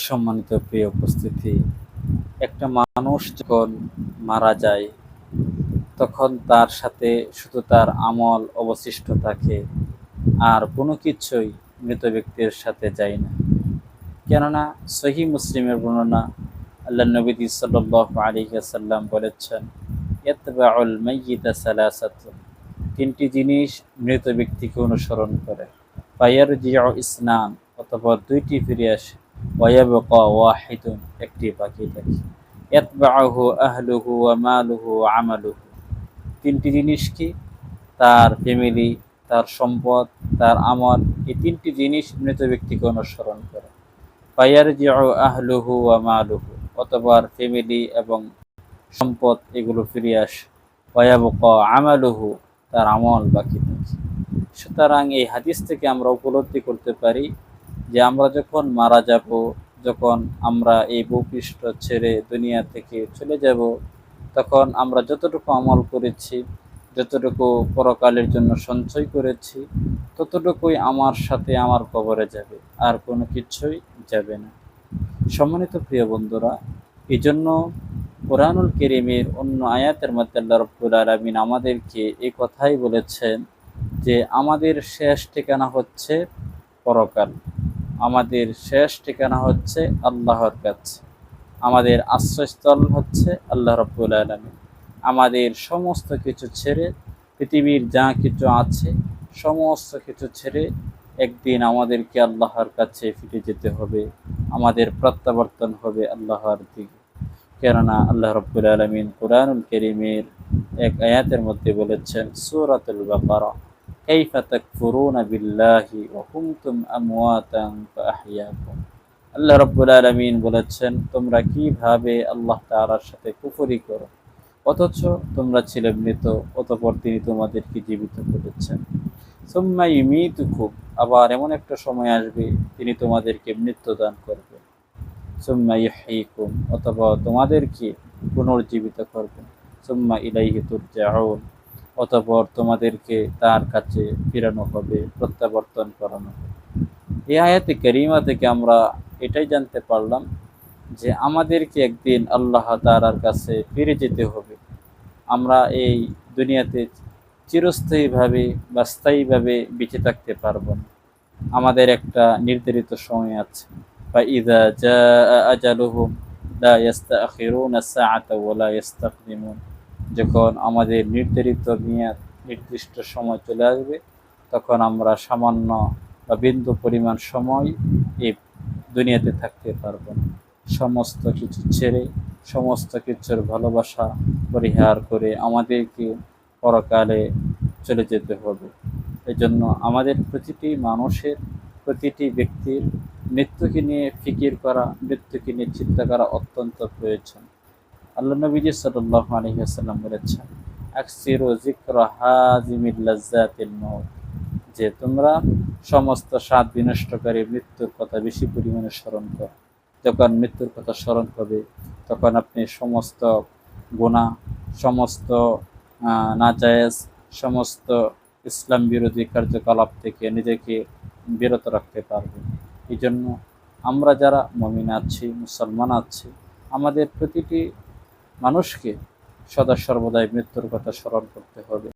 সম্মানিত প্রিয় উপস্থিতি, একটা মানুষ যখন মারা যায়, তখন তার সাথে শুধু তার আমল অবশিষ্ট থাকে, আর কোনো কিছুই মৃত ব্যক্তির সাথে যায় না। কেননা সহি মুসলিমের বর্ণনা আল্লাহ নবীদি সাল্লাহ আলী সাল্লাম বলেছেন তিনটি জিনিস মৃত ব্যক্তিকে অনুসরণ করে। পায়ার জিয়া ইসনান অথবা দুইটি ফিরে আসে। একটি বাকি থাকে ইয়াতবাহু আহলুহু ওয়া মালুহু ওয়া আমালুহু তিনটি জিনিস কি? তার ফ্যামিলি তার সম্পদ, তার আমল, এই তিনটি জিনিস মৃত ব্যক্তিকে অনুসরণ করে। পায়ার জিয়া আহলুহু ওয়া মালুহু অথবা ফ্যামিলি এবং সম্পদ এগুলো ফিরে আসে। ওয়াবকা আমালুহু, তার আমল বাকি থাকে। সুতরাং এই হাদিস থেকে আমরা উপলব্ধি করতে পারি যে আমরা যখন মারা যাব, যখন আমরা এই ভূপৃষ্ঠ ছেড়ে দুনিয়া থেকে চলে যাব, তখন আমরা যতটুকু আমল করেছি, যতটুকু পরকালের জন্য সঞ্চয় করেছি, ততটুকুই আমার সাথে আমার কবরে যাবে, আর কোনো কিছুই যাবে না। সম্মানিত প্রিয় বন্ধুরা এই জন্য কোরআনুল কেরিমের অন্য আয়াতের মধ্যে আল্লাহ রব্বুল আলমিন আমাদেরকে এই কথাই বলেছেন যে, আমাদের শেষ ঠিকানা হচ্ছে পরকাল। আমাদের শেষ ঠিকানা হচ্ছে আল্লাহর কাছে। আমাদের আশ্রয়স্থল হচ্ছে আল্লাহ রব্বুল আলমী আমাদের সমস্ত কিছু ছেড়ে পৃথিবীর যা কিছু আছে, সমস্ত কিছু ছেড়ে একদিন আমাদেরকে আল্লাহর কাছে ফিরে যেতে হবে। আমাদের প্রত্যাবর্তন হবে আল্লাহর দিকে। কেননা আল্লাহ রব্বুল আলমিন কোরআনুল করিমের এক আয়াতের মধ্যে বলেছেন, সুরাতুল বাকারা। كيف تكفرون بالله وكنتم أمواتا فأحياكم আল্লাহ রব্বুল আলমিন বলেছেন তোমরা কিভাবে আল্লাহ তাআলার সাথে কুফরি করো অথচ তোমরা ছিলে মৃত অতপর তিনি তোমাদেরকে জীবিত করেছেন সুম্মা ইমিতুকুম আবার এমন একটা সময় আসবে তিনি তোমাদেরকে মৃত্যু দান করবেন সুম্মা ইহইকুম অথবা তোমাদেরকে পুনর্জীবিত করবেন সুম্মা ইলাইহি তুরজাউন অতপর তোমাদেরকে তার কাছে ফিরানো হবে, প্রত্যাবর্তন করানো হবে। এই আয়াতে করিমা থেকে আমরা এটাই জানতে পারলাম যে আমাদেরকে একদিন আল্লাহ তালার কাছে ফিরে যেতে হবে। আমরা এই দুনিয়াতে চিরস্থায়ীভাবে বা স্থায়ীভাবে বেঁচে থাকতে পারব না। আমাদের একটা নির্ধারিত সময় আছে। বা ইদা যা আজালুহুম লা ইয়াস্তাখিরুনা সাআতা ওয়া লা ইস্তাকদিমুন যখন আমাদের নির্ধারিত মেয়াদ নির্দিষ্ট সময় চলে আসবে, তখন আমরা সামান্য বা বিন্দু পরিমাণ সময় এই দুনিয়াতে থাকতে পারব না। সমস্ত কিছু ছেড়ে, সমস্ত কিছুর ভালোবাসা পরিহার করে আমাদেরকে পরকালে চলে যেতে হবে। এজন্য আমাদের প্রতিটি মানুষের, প্রতিটি ব্যক্তির মৃত্যুকে নিয়ে ফিকির করা, মৃত্যুকে নিয়ে চিন্তা করা অত্যন্ত প্রয়োজন। আল্লাহ নবীজি সাল্লাহ আলহিহাসাল্লাম বলেছেন, আকসিরু জিক্র হাজিমিল লাজ্জাতিল মউত যে তোমরা সমস্ত স্বাদ বিনষ্টকারী মৃত্যুর কথা বেশি পরিমাণে স্মরণ করো। যখন মৃত্যুর কথা স্মরণ করবে, তখন আপনি সমস্ত গোনা সমস্ত নাজায়েজ, সমস্ত ইসলাম বিরোধী কার্যকলাপ থেকে নিজেকে বিরত রাখতে পারবেন এই জন্য আমরা যারা মমিন আছি, মুসলমান আছি, আমাদের প্রতিটি মানুষকে সদা সর্বদাই মৃত্যুর কথা স্মরণ করতে হবে।